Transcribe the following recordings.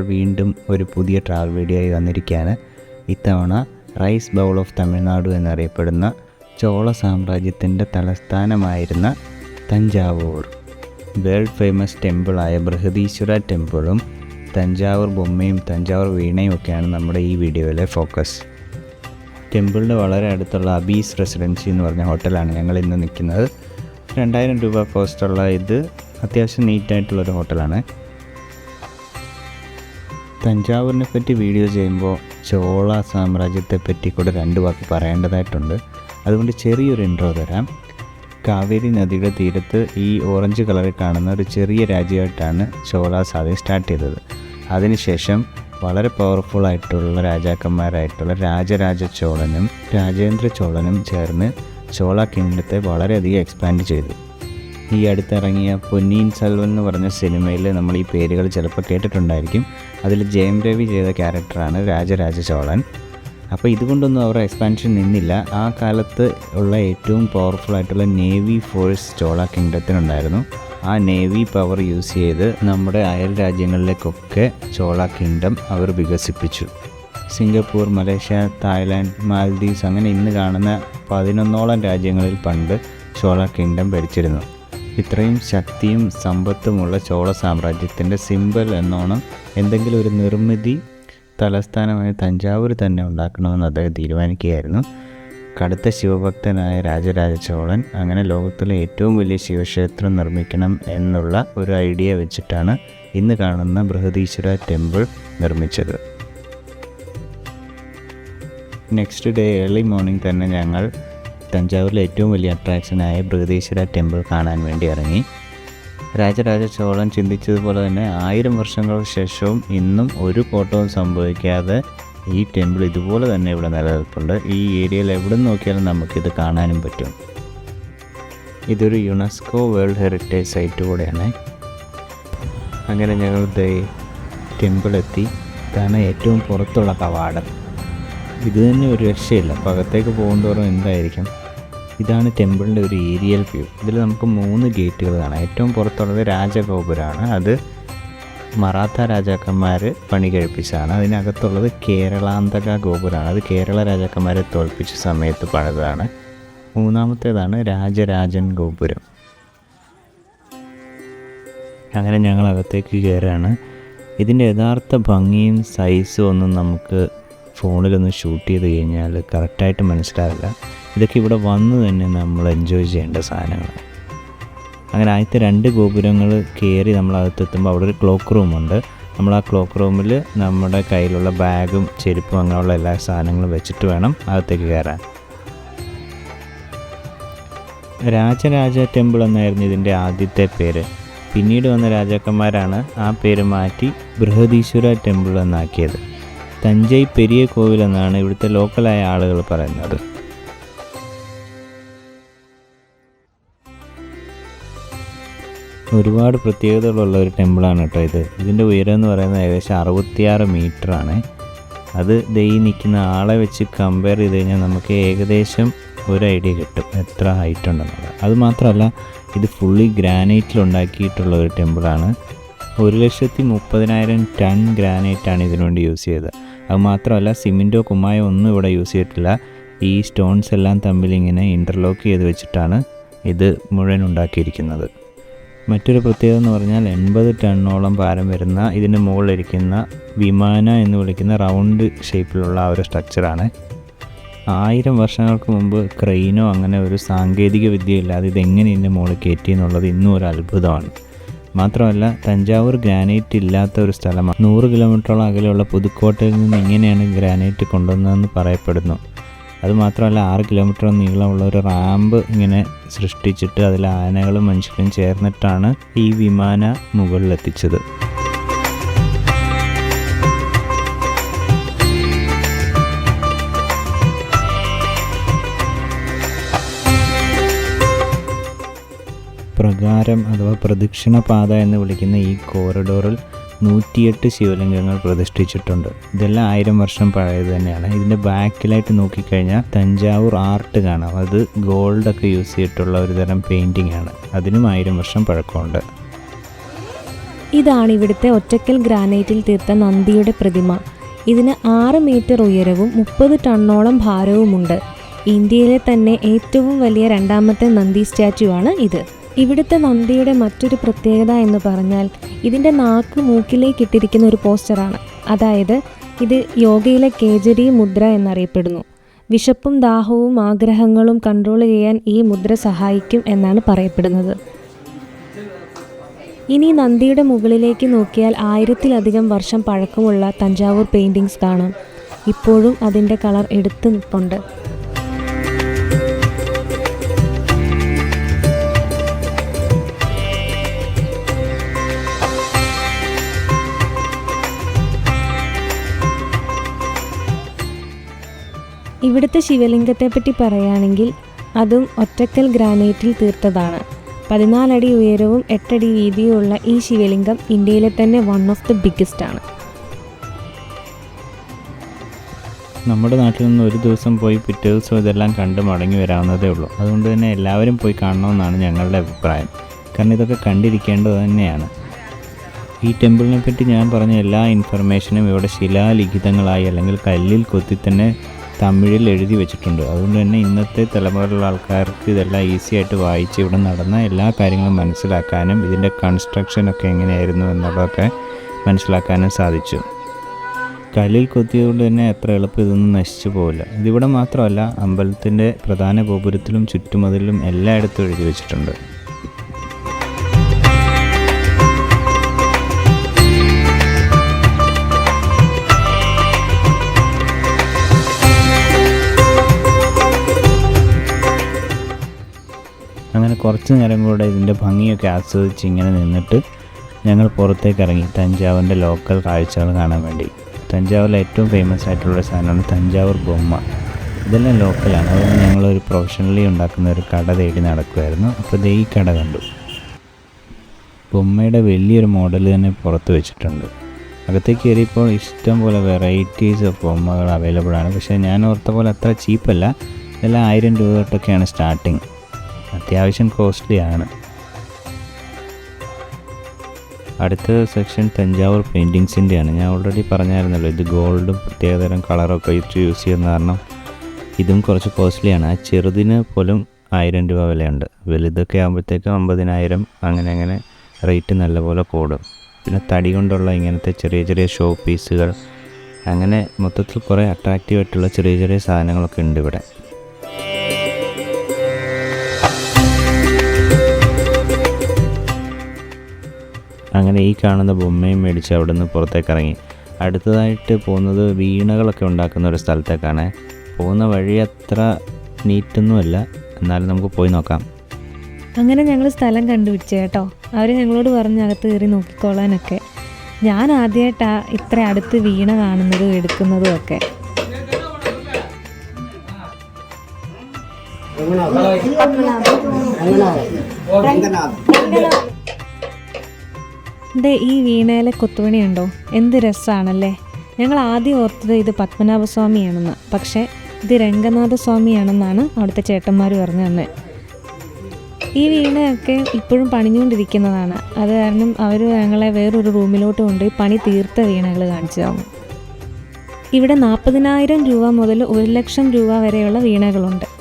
വീണ്ടും ഒരു പുതിയ ട്രാവൽ വീഡിയോ ആയി വന്നിരിക്കുകയാണ്. ഇത്തവണ റൈസ് ബൗൾ ഓഫ് തമിഴ്നാട് എന്നറിയപ്പെടുന്ന ചോള സാമ്രാജ്യത്തിന്റെ തലസ്ഥാനമായിരുന്ന തഞ്ചാവൂർ. വേൾഡ് ഫേമസ് ടെമ്പിളായ ബൃഹദീശ്വര ടെമ്പിളും തഞ്ചാവൂർ ബൊമ്മയും തഞ്ചാവൂർ വീണയും ഒക്കെയാണ് നമ്മുടെ ഈ വീഡിയോയിലെ ഫോക്കസ് ടെമ്പിളിന്റെ വളരെ അടുത്തുള്ള അബീസ് റെസിഡൻസി എന്ന് പറഞ്ഞ ഹോട്ടലാണ് ഞങ്ങൾ ഇന്ന് നിൽക്കുന്നത്. രണ്ടായിരം രൂപ കോസ്റ്റുള്ള ഇത് അത്യാവശ്യം നീറ്റായിട്ടുള്ളൊരു ഹോട്ടലാണ് തഞ്ചാവൂരിനെ പറ്റി വീഡിയോ ചെയ്യുമ്പോൾ ചോള സാമ്രാജ്യത്തെപ്പറ്റി കൂടെ രണ്ട് വാക്ക് പറയേണ്ടതായിട്ടുണ്ട്. അതുകൊണ്ട് ചെറിയൊരു ഇൻട്രോ തരാം. കാവേരി നദിയുടെ തീരത്ത് ഈ ഓറഞ്ച് കളറിൽ കാണുന്ന ഒരു ചെറിയ രാജ്യമായിട്ടാണ് ചോളാസ് ആദ്യം സ്റ്റാർട്ട് ചെയ്തത്. അതിനുശേഷം വളരെ പവർഫുൾ ആയിട്ടുള്ള രാജാക്കന്മാരായിട്ടുള്ള രാജരാജ ചോളനും രാജേന്ദ്ര ചോളനും ചേർന്ന് ചോള കിങ്ഡത്തെ വളരെയധികം എക്സ്പാൻഡ് ചെയ്തു. ഈ അടുത്തിറങ്ങിയ പൊന്നീൻ സെൽവൻ എന്ന് പറഞ്ഞ സിനിമയിൽ നമ്മൾ ഈ പേരുകൾ ചിലപ്പോൾ കേട്ടിട്ടുണ്ടായിരിക്കും. അതിൽ ജയം രവി ചെയ്ത ക്യാരക്ടറാണ് രാജരാജ ചോളൻ അപ്പോൾ ഇതുകൊണ്ടൊന്നും അവരുടെ എക്സ്പാൻഷൻ നിന്നില്ല. ആ കാലത്ത് ഉള്ള ഏറ്റവും പവർഫുൾ ആയിട്ടുള്ള നേവി ഫോഴ്സ് ചോള കിങ്ഡത്തിനുണ്ടായിരുന്നു ആ നേവി പവർ യൂസ് ചെയ്ത് നമ്മുടെ അയൽ രാജ്യങ്ങളിലേക്കൊക്കെ ചോള കിങ്ഡം അവർ വികസിപ്പിച്ചു. സിംഗപ്പൂർ മലേഷ്യ തായ്ലാൻഡ് മാൽദീവ്സ് അങ്ങനെ ഇന്ന് കാണുന്ന പതിനൊന്നോളം രാജ്യങ്ങളിൽ പണ്ട് ചോള കിങ്ഡം ഭരിച്ചിരുന്നു. ഇത്രയും ശക്തിയും സമ്പത്തുമുള്ള ചോള സാമ്രാജ്യത്തിന്റെ സിമ്പൽ എന്നോണം എന്തെങ്കിലും ഒരു നിർമ്മിതി തലസ്ഥാനമായ തഞ്ചാവൂർ തന്നെ ഉണ്ടാക്കണമെന്ന് അദ്ദേഹം തീരുമാനിക്കുകയായിരുന്നു. കടുത്ത ശിവഭക്തനായ രാജരാജ ചോളൻ അങ്ങനെ ലോകത്തിലെ ഏറ്റവും വലിയ ശിവക്ഷേത്രം നിർമ്മിക്കണം എന്നുള്ള ഒരു ഐഡിയ വെച്ചിട്ടാണ് ഇന്ന് കാണുന്ന ബൃഹദീശ്വര ടെമ്പിൾ നിർമ്മിച്ചത്. നെക്സ്റ്റ് ഡേ ഏർലി മോർണിംഗ് തന്നെ ഞങ്ങൾ തഞ്ചാവൂരിലെ ഏറ്റവും വലിയ അട്രാക്ഷനായ ബൃഹദീശ്വര ടെമ്പിൾ കാണാൻ വേണ്ടി ഇറങ്ങി. രാജരാജ ചോളൻ ചിന്തിച്ചതുപോലെ തന്നെ ആയിരം വർഷങ്ങൾക്ക് ശേഷവും ഇന്നും ഒരു കോട്ടവും സംഭവിക്കാതെ ഈ ടെമ്പിൾ ഇതുപോലെ തന്നെ ഇവിടെ നിലനിൽപ്പുണ്ട്. ഈ ഏരിയയിൽ എവിടെ നോക്കിയാലും നമുക്കിത് കാണാനും പറ്റും. ഇതൊരു യുനെസ്കോ വേൾഡ് ഹെറിറ്റേജ് സൈറ്റ് കൂടെയാണ്. അങ്ങനെ ഞങ്ങൾ ടെമ്പിൾ എത്തി. ഇതാണ് ഏറ്റവും പുറത്തുള്ള കവാടം. ഇത് തന്നെ ഒരു രക്ഷയില്ല. അപ്പോൾ അകത്തേക്ക് എന്തായിരിക്കും? ഇതാണ് ടെമ്പിളിന്റെ ഒരു ഏരിയൽ വ്യൂ. ഇതിൽ നമുക്ക് മൂന്ന് ഗേറ്റുകൾ കാണാം ഏറ്റവും പുറത്തുള്ളത് രാജഗോപുരമാണ് അത് മറാത്ത രാജാക്കന്മാർ പണി കഴിപ്പിച്ചതാണ്. അതിനകത്തുള്ളത് കേരളാന്തക ഗോപുരമാണ് അത് കേരള രാജാക്കന്മാരെ തോൽപ്പിച്ച സമയത്ത് പണിതാണ് മൂന്നാമത്തേതാണ് രാജരാജൻ ഗോപുരം. അങ്ങനെ ഞങ്ങൾ അകത്തേക്ക് കയറുകയാണ് ഇതിന്റെ യഥാർത്ഥ ഭംഗിയും സൈസും ഒന്നും നമുക്ക് ഫോണിലൊന്ന് ഷൂട്ട് ചെയ്ത് കഴിഞ്ഞാൽ കറക്റ്റായിട്ട് മനസ്സിലാവില്ല. ഇതൊക്കെ ഇവിടെ വന്ന് തന്നെ നമ്മൾ എൻജോയ് ചെയ്യേണ്ട സാധനങ്ങളാണ്. അങ്ങനെ ആദ്യത്തെ രണ്ട് ഗോപുരങ്ങൾ കയറി നമ്മൾ അകത്തെത്തുമ്പോൾ അവിടെ ഒരു ക്ലോക്ക് റൂമുണ്ട് നമ്മൾ ആ ക്ലോക്ക് റൂമിൽ നമ്മുടെ കയ്യിലുള്ള ബാഗും ചെരുപ്പും അങ്ങനെയുള്ള എല്ലാ സാധനങ്ങളും വെച്ചിട്ട് വേണം അകത്തേക്ക് കയറാൻ. രാജരാജ ടെമ്പിൾ എന്നായിരുന്നു ഇതിന്റെ ആദ്യത്തെ പേര്. പിന്നീട് വന്ന രാജാക്കന്മാരാണ് ആ പേര് മാറ്റി ബൃഹദീശ്വര ടെമ്പിൾ എന്നാക്കിയത്. തഞ്ചൈ പെരിയ കോവിൽ എന്നാണ് ഇവിടുത്തെ ലോക്കലായ ആളുകൾ പറയുന്നത്. ഒരുപാട് പ്രത്യേകതകളുള്ള ഒരു ടെമ്പിളാണ് കേട്ടോ ഇത്. ഇതിന്റെ ഉയരം എന്ന് പറയുന്നത് ഏകദേശം അറുപത്തിയാറ് ആണ്. അത് ദൈ നിൽക്കുന്ന ആളെ വെച്ച് കമ്പയർ ചെയ്ത് കഴിഞ്ഞാൽ നമുക്ക് ഏകദേശം ഒരു ഐഡിയ കിട്ടും എത്ര ഹൈറ്റ് ഉണ്ടെന്നുള്ളത്. അത് മാത്രമല്ല ഇത് ഫുള്ളി ഗ്രാനൈറ്റിൽ ഉണ്ടാക്കിയിട്ടുള്ള ഒരു ടെമ്പിളാണ്. ഒരു ലക്ഷത്തി മുപ്പതിനായിരം ടൺ ഗ്രാനൈറ്റാണ് ഇതിനുവേണ്ടി യൂസ് ചെയ്തത്. അത് മാത്രമല്ല സിമെന്റോ കുമ്മായോ ഒന്നും ഇവിടെ യൂസ് ചെയ്തിട്ടില്ല. ഈ സ്റ്റോൺസ് എല്ലാം തമ്മിൽ ഇങ്ങനെ ഇന്റർലോക്ക് ചെയ്ത് വെച്ചിട്ടാണ് ഇത് മുഴുവൻ ഉണ്ടാക്കിയിരിക്കുന്നത്. മറ്റൊരു പ്രത്യേകത എന്ന് പറഞ്ഞാൽ എൺപത് ടണ്ണോളം ഭാരം വരുന്ന ഇതിന് മുകളിലിരിക്കുന്ന വിമാന എന്ന് വിളിക്കുന്ന റൗണ്ട് ഷേപ്പിലുള്ള ആ ഒരു സ്ട്രക്ചറാണ് ആയിരം വർഷങ്ങൾക്ക് മുമ്പ് ക്രെയിനോ അങ്ങനെ ഒരു സാങ്കേതിക വിദ്യ ഇല്ലാതെ ഇതെങ്ങനെ ഇതിന്റെ മുകളിൽ കയറ്റി എന്നുള്ളത് ഇന്നും ഒരു അത്ഭുതമാണ്. മാത്രമല്ല തഞ്ചാവൂർ ഗ്രാനൈറ്റ് ഇല്ലാത്ത ഒരു സ്ഥലമാണ്. നൂറ് കിലോമീറ്ററോളം അകലെയുള്ള പുതുക്കോട്ടയിൽ നിന്ന് ഇങ്ങനെയാണ് ഗ്രാനൈറ്റ് കൊണ്ടുവന്നതെന്ന് പറയപ്പെടുന്നു. അതുമാത്രമല്ല ആറ് കിലോമീറ്റർ നീളമുള്ള ഒരു റാമ്പ് ഇങ്ങനെ സൃഷ്ടിച്ചിട്ട് അതിൽ ആനകളും മനുഷ്യരും ചേർന്നിട്ടാണ് ഈ വിമാന മുകളിലെത്തിച്ചത്. പ്രകാരം അഥവാ പ്രദക്ഷിണ പാത എന്ന് വിളിക്കുന്ന ഈ കോറിഡോറിൽ നൂറ്റിയെട്ട് ശിവലിംഗങ്ങൾ പ്രതിഷ്ഠിച്ചിട്ടുണ്ട്. ഇതെല്ലാം ആയിരം വർഷം പഴയത് തന്നെയാണ്. ഇതിന്റെ ബാക്കിലായിട്ട് നോക്കിക്കഴിഞ്ഞാൽ തഞ്ചാവൂർ ആർട്ട് കാണാം. അത് ഗോൾഡൊക്കെ യൂസ് ചെയ്തിട്ടുള്ള ഒരു തരം പെയിന്റിംഗ് ആണ്. അതിനും ആയിരം വർഷം പഴക്കമുണ്ട്. ഇതാണ് ഇവിടുത്തെ ഒറ്റക്കൽ ഗ്രാനൈറ്റിൽ തീർത്ത നന്ദിയുടെ പ്രതിമ. ഇതിന് ആറ് മീറ്റർ ഉയരവും മുപ്പത് ടണ്ണോളം ഭാരവുമുണ്ട്. ഇന്ത്യയിലെ തന്നെ ഏറ്റവും വലിയ രണ്ടാമത്തെ നന്ദി സ്റ്റാച്യു ആണ് ഇത്. ഇവിടുത്തെ നന്ദിയുടെ മറ്റൊരു പ്രത്യേകത എന്ന് പറഞ്ഞാൽ ഇതിന്റെ നാക്ക് മൂക്കിലേക്ക് ഇട്ടിരിക്കുന്ന ഒരു പോസ്റ്ററാണ്. അതായത് ഇത് യോഗയിലെ കേജരി മുദ്ര എന്നറിയപ്പെടുന്നു. വിശപ്പും ദാഹവും ആഗ്രഹങ്ങളും കൺട്രോൾ ചെയ്യാൻ ഈ മുദ്ര സഹായിക്കും എന്നാണ് പറയപ്പെടുന്നത്. ഇനി നന്ദിയുടെ മുകളിലേക്ക് നോക്കിയാൽ ആയിരത്തിലധികം വർഷം പഴക്കമുള്ള തഞ്ചാവൂർ പെയിന്റിങ്സ് കാണാം. ഇപ്പോഴും അതിന്റെ കളർ എടുത്തു നിൽപ്പുണ്ട് ഇവിടുത്തെ ശിവലിംഗത്തെ പറ്റി പറയുകയാണെങ്കിൽ അതും ഒറ്റക്കൽ ഗ്രാനൈറ്റിൽ തീർത്തതാണ്. പതിനാലടി ഉയരവും എട്ടടി വീതിയുമുള്ള ഈ ശിവലിംഗം ഇന്ത്യയിലെ തന്നെ വൺ ഓഫ് ദി ബിഗ്ഗസ്റ്റ് ആണ്. നമ്മുടെ നാട്ടിൽ നിന്ന് ഒരു ദിവസം പോയി പിറ്റേ ദിവസം ഇതെല്ലാം കണ്ട് മടങ്ങി വരാവുന്നതേ ഉള്ളൂ. അതുകൊണ്ട് തന്നെ എല്ലാവരും പോയി കാണണമെന്നാണ് ഞങ്ങളുടെ അഭിപ്രായം. കാരണം ഇതൊക്കെ കണ്ടിരിക്കേണ്ടത് തന്നെയാണ്. ഈ ടെമ്പിളിനെ പറ്റി ഞാൻ പറഞ്ഞ എല്ലാ ഇൻഫർമേഷനും ഇവിടെ ശിലാലിഖിതങ്ങളായി അല്ലെങ്കിൽ കല്ലിൽ കൊത്തി തന്നെ തമിഴിൽ എഴുതി വെച്ചിട്ടുണ്ട്. അതുകൊണ്ട് തന്നെ ഇന്നത്തെ തലമുറയിലുള്ള ആൾക്കാർക്ക് ഇതെല്ലാം ഈസി ആയിട്ട് വായിച്ച് ഇവിടെ നടന്ന എല്ലാ കാര്യങ്ങളും മനസ്സിലാക്കാനും ഇതിന്റെ കൺസ്ട്രക്ഷനൊക്കെ എങ്ങനെയായിരുന്നു എന്നുള്ളതൊക്കെ മനസ്സിലാക്കാനും സാധിച്ചു. കല്ലിൽ കൊത്തിയതുകൊണ്ട് തന്നെ എത്ര എളുപ്പം ഇതൊന്നും നശിച്ചു പോവില്ല. ഇതിവിടെ മാത്രമല്ല അമ്പലത്തിന്റെ പ്രധാന ഗോപുരത്തിലും ചുറ്റുമതിലും എല്ലായിടത്തും എഴുതി വെച്ചിട്ടുണ്ട്. അങ്ങനെ കുറച്ച് നേരം കൂടെ ഇതിന്റെ ഭംഗിയൊക്കെ ആസ്വദിച്ച് ഇങ്ങനെ നിന്നിട്ട് ഞങ്ങൾ പുറത്തേക്ക് ഇറങ്ങി. തഞ്ചാവൂരിന്റെ ലോക്കൽ കാഴ്ചകൾ കാണാൻ വേണ്ടി. തഞ്ചാവൂരിലെ ഏറ്റവും ഫേമസ് ആയിട്ടുള്ള സാധനമാണ് തഞ്ചാവൂർ ബൊമ്മ. ഇതെല്ലാം ലോക്കലാണ് അതുകൊണ്ട് ഞങ്ങളൊരു പ്രൊഫഷണലി ഉണ്ടാക്കുന്ന ഒരു കട തേടി നടക്കുമായിരുന്നു അപ്പോൾ ദേ ഈ കട കണ്ടു. ബൊമ്മയുടെ വലിയൊരു മോഡൽ തന്നെ പുറത്ത് വെച്ചിട്ടുണ്ട്. അകത്തേക്ക് കയറിയപ്പോൾ ഇഷ്ടം പോലെ വെറൈറ്റീസ് ഓഫ് ബൊമ്മകൾ അവൈലബിൾ ആണ്. പക്ഷേ ഞാൻ ഓർത്ത പോലെ അത്ര ചീപ്പല്ല ഇതെല്ലാം ആയിരം രൂപ തൊട്ടൊക്കെയാണ് സ്റ്റാർട്ടിങ് അത്യാവശ്യം കോസ്റ്റ്ലി ആണ് അടുത്ത സെക്ഷൻ തഞ്ചാവൂർ പെയിന്റിങ്സിന്റെയാണ് ഞാൻ ഓൾറെഡി പറഞ്ഞായിരുന്നല്ലോ ഇത് ഗോൾഡും പ്രത്യേകതരം കളറൊക്കെ ഇട്ട് യൂസ് ചെയ്യുന്ന കാരണം ഇതും കുറച്ച് കോസ്റ്റ്ലിയാണ്. ആ ചെറുതിന് പോലും ആയിരം രൂപ വിലയുണ്ട്. വലുതൊക്കെ ആകുമ്പോഴത്തേക്കും അമ്പതിനായിരം അങ്ങനെ അങ്ങനെ റേറ്റ് നല്ലപോലെ കൂടും. പിന്നെ തടി കൊണ്ടുള്ള ഇങ്ങനത്തെ ചെറിയ ചെറിയ ഷോ പീസുകൾ അങ്ങനെ മൊത്തത്തിൽ കുറേ അട്രാക്റ്റീവ് ആയിട്ടുള്ള ചെറിയ ചെറിയ സാധനങ്ങളൊക്കെ ഉണ്ട് ഇവിടെ. അങ്ങനെ ഈ കാണുന്ന ബൊമ്മയും മേടിച്ച് അവിടെ നിന്ന് പുറത്തേക്ക് ഇറങ്ങി അടുത്തതായിട്ട് പോകുന്നത് വീണകളൊക്കെ ഉണ്ടാക്കുന്ന ഒരു സ്ഥലത്തേക്കാണ്. പോകുന്ന വഴി അത്ര നീറ്റൊന്നുമല്ല. എന്നാലും നമുക്ക് പോയി നോക്കാം. അങ്ങനെ ഞങ്ങൾ സ്ഥലം കണ്ടുപിടിച്ചു കേട്ടോ. അവർ ഞങ്ങളോട് പറഞ്ഞ് അകത്ത് കയറി നോക്കിക്കോളാനൊക്കെ. ഞാൻ ആദ്യമായിട്ടാ ഇത്ര അടുത്ത് വീണ കാണുന്നതും എടുക്കുന്നതും ഒക്കെ. ദേ ഈ വീണയിലെ കൊത്തുപണിയുണ്ടോ? എന്ത് രസമാണല്ലേ ഞങ്ങൾ ആദ്യം ഓർത്തത് ഇത് പത്മനാഭസ്വാമിയാണെന്ന്. പക്ഷേ ഇത് രംഗനാഥ സ്വാമിയാണെന്നാണ് അവിടുത്തെ ചേട്ടന്മാർ പറഞ്ഞു തന്നെ. ഈ വീണയൊക്കെ ഇപ്പോഴും പണിഞ്ഞുകൊണ്ടിരിക്കുന്നതാണ്. അത് കാരണം അവർ ഞങ്ങളെ വേറൊരു റൂമിലോട്ട് കൊണ്ടുപോയി പണി തീർത്ത വീണകൾ കാണിച്ചു തന്നു. ഇവിടെ നാൽപ്പതിനായിരം രൂപ മുതൽ ഒരു ലക്ഷം രൂപ വരെയുള്ള വീണകളുണ്ട്.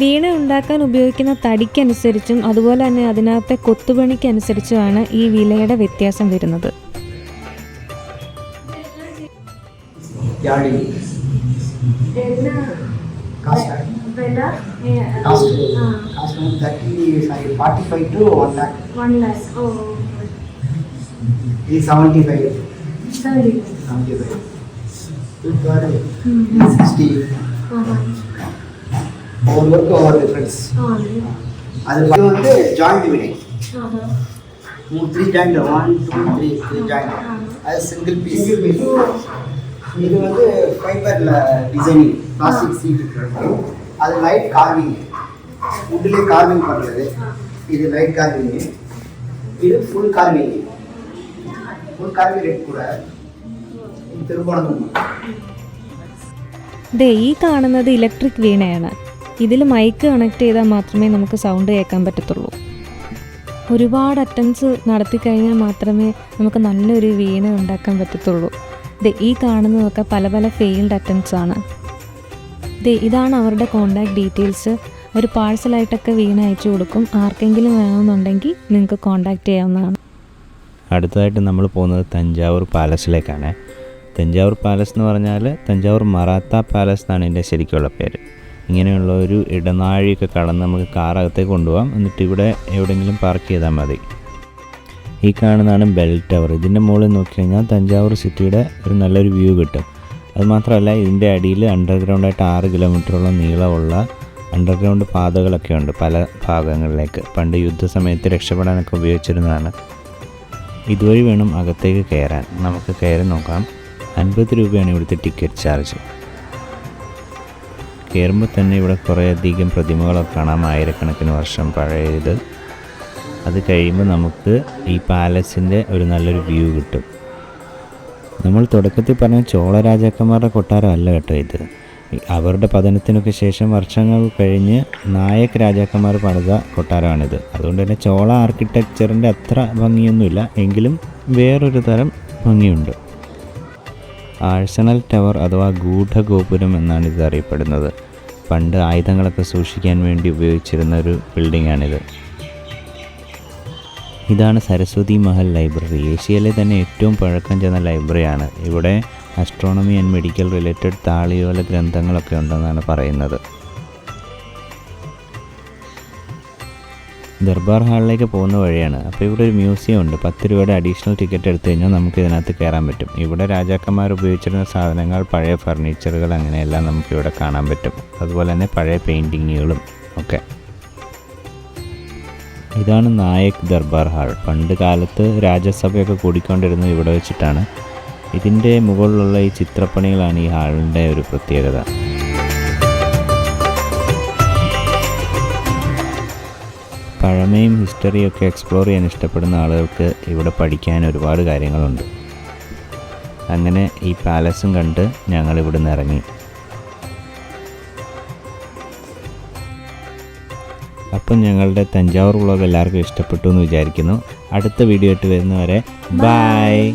വീണ ഉണ്ടാക്കാൻ ഉപയോഗിക്കുന്ന തടിക്കനുസരിച്ചും അതുപോലെ തന്നെ അതിനകത്തെ കൊത്തുപണിക്കനുസരിച്ചുമാണ് ഈ വിലയുടെ വ്യത്യാസം വരുന്നത്. cost from thirty sorry forty five to one lakh. One lakh. Oh, This seventy five. sorry. Seventy five. Good God. Sixty. Over work over difference. அது வந்து வந்து ஜாயிண்ட் வினை மூணு three joint one two three three joint அது single piece single piece இது வந்து ஃபைபரில் designing plastic seat இருக்கு அது லைட் கார்விங் வுட்லேயே கார்விங் பண்ணுறது இது லைட் கார்விங் இது full carving full carving rate கூட இது திருப்பணம் ദേ ഈ കാണുന്നത് ഇലക്ട്രിക് വീണയാണ് ഇതിൽ മൈക്ക് കണക്ട് ചെയ്താൽ മാത്രമേ നമുക്ക് സൗണ്ട് കേൾക്കാൻ പറ്റത്തുള്ളൂ. ഒരുപാട് അറ്റംപ്റ്റ്സ് നടത്തി കഴിഞ്ഞാൽ മാത്രമേ നമുക്ക് നല്ലൊരു വീണ ഉണ്ടാക്കാൻ പറ്റത്തുള്ളൂ. ദേ ഈ കാണുന്നതൊക്കെ പല പല ഫെയിൽഡ് അറ്റംപ്റ്റ്സ് ആണ്. ദേ ഇതാണ് അവരുടെ കോണ്ടാക്ട് ഡീറ്റെയിൽസ് ഒരു പാഴ്സലായിട്ടൊക്കെ വീണ അയച്ചു കൊടുക്കും. ആർക്കെങ്കിലും വേണമെന്നുണ്ടെങ്കിൽ നിങ്ങൾക്ക് കോണ്ടാക്ട് ചെയ്യാവുന്നതാണ്. അടുത്തതായിട്ട് നമ്മൾ പോകുന്നത് തഞ്ചാവൂർ പാലസിലേക്കാണ് തഞ്ചാവൂർ പാലസ് എന്ന് പറഞ്ഞാൽ തഞ്ചാവൂർ മറാത്ത പാലസ് എന്നാണ് ഇതിന്റെ ശരിക്കുള്ള പേര്. ഇങ്ങനെയുള്ള ഒരു ഇടനാഴിയൊക്കെ കടന്ന് നമുക്ക് കാറകത്തേക്ക് കൊണ്ടുപോകാം എന്നിട്ട് ഇവിടെ എവിടെയെങ്കിലും പാർക്ക് ചെയ്താൽ മതി. ഈ കാണുന്നതാണ് ബെൽ ടവർ ഇതിന്റെ മുകളിൽ നോക്കി കഴിഞ്ഞാൽ തഞ്ചാവൂർ സിറ്റിയുടെ ഒരു നല്ലൊരു വ്യൂ കിട്ടും. അതുമാത്രമല്ല ഇതിന്റെ അടിയിൽ അണ്ടർഗ്രൗണ്ടായിട്ട് ആറ് കിലോമീറ്ററോളം നീളമുള്ള അണ്ടർഗ്രൗണ്ട് പാതകളൊക്കെ ഉണ്ട് പല ഭാഗങ്ങളിലേക്ക്. പണ്ട് യുദ്ധസമയത്ത് രക്ഷപ്പെടാനൊക്കെ ഉപയോഗിച്ചിരുന്നതാണ്. ഇതുവഴി വേണം അകത്തേക്ക് കയറാൻ. നമുക്ക് കയറി നോക്കാം. അൻപത് രൂപയാണ് ഇവിടുത്തെ ടിക്കറ്റ് ചാർജ് കയറുമ്പോൾ തന്നെ ഇവിടെ കുറേയധികം പ്രതിമകളൊക്കെ കാണാം. ആയിരക്കണക്കിന് വർഷം പഴയത്. അത് കഴിയുമ്പോൾ നമുക്ക് ഈ പാലസിന്റെ ഒരു നല്ലൊരു വ്യൂ കിട്ടും. നമ്മൾ തുടക്കത്തിൽ പറഞ്ഞ ചോള രാജാക്കന്മാരുടെ കൊട്ടാരം അല്ല കേട്ടോ ഇത്. അവരുടെ പതനത്തിനൊക്കെ ശേഷം വർഷങ്ങൾ കഴിഞ്ഞ് നായക് രാജാക്കന്മാർ പണിത കൊട്ടാരമാണിത്. അതുകൊണ്ട് തന്നെ ചോള ആർക്കിടെക്ചറിന്റെ അത്ര ഭംഗിയൊന്നുമില്ല. എങ്കിലും വേറൊരു തരം ഭംഗിയുണ്ട്. ആഴ്സണൽ ടവർ അഥവാ ഗൂഢഗോപുരം എന്നാണ് ഇത് അറിയപ്പെടുന്നത്. പണ്ട് ആയുധങ്ങളൊക്കെ സൂക്ഷിക്കാൻ വേണ്ടി ഉപയോഗിച്ചിരുന്ന ഒരു ബിൽഡിംഗാണിത് ഇതാണ് സരസ്വതി മഹൽ ലൈബ്രറി. ഏഷ്യയിലെ തന്നെ ഏറ്റവും പഴക്കം ചെന്ന ലൈബ്രറിയാണ്. ഇവിടെ അസ്ട്രോണമി ആൻഡ് മെഡിക്കൽ റിലേറ്റഡ് താളിയോല ഗ്രന്ഥങ്ങളൊക്കെ ഉണ്ടെന്നാണ് പറയുന്നത്. ദർബാർ ഹാളിലേക്ക് പോകുന്ന വഴിയാണ്. അപ്പോൾ ഇവിടെ ഒരു മ്യൂസിയം ഉണ്ട്. പത്ത് രൂപയുടെ അഡീഷണൽ ടിക്കറ്റ് എടുത്തു കഴിഞ്ഞാൽ നമുക്ക് ഇതിനകത്ത് കയറാൻ പറ്റും. ഇവിടെ രാജാക്കന്മാർ ഉപയോഗിച്ചിരുന്ന സാധനങ്ങൾ പഴയ ഫർണിച്ചറുകൾ അങ്ങനെയെല്ലാം നമുക്ക് ഇവിടെ കാണാൻ പറ്റും. അതുപോലെ തന്നെ പഴയ പെയിന്റിങ്ങുകളും ഒക്കെ. ഇതാണ് നായക് ദർബാർ ഹാൾ. പണ്ട് കാലത്ത് രാജ്യസഭയൊക്കെ കൂടിക്കൊണ്ടിരുന്നത് ഇവിടെ വെച്ചിട്ടാണ്. ഇതിന്റെ മുകളിലുള്ള ഈ ചിത്രപ്പണികളാണ് ഈ ഹാളിന്റെ ഒരു പ്രത്യേകത. പഴമയും ഹിസ്റ്ററിയൊക്കെ എക്സ്പ്ലോർ ചെയ്യാൻ ഇഷ്ടപ്പെടുന്ന ആളുകൾക്ക് ഇവിടെ പഠിക്കാൻ ഒരുപാട് കാര്യങ്ങളുണ്ട്. അങ്ങനെ ഈ പാലസും കണ്ട് ഞങ്ങൾ ഇവിടുന്ന് ഇറങ്ങി. അപ്പം ഞങ്ങളുടെ തഞ്ചാവൂർ വ്ളോഗ് എല്ലാവർക്കും ഇഷ്ടപ്പെട്ടു എന്ന് വിചാരിക്കുന്നു. അടുത്ത വീഡിയോ ആയിട്ട് വരുന്നവരെ ബൈ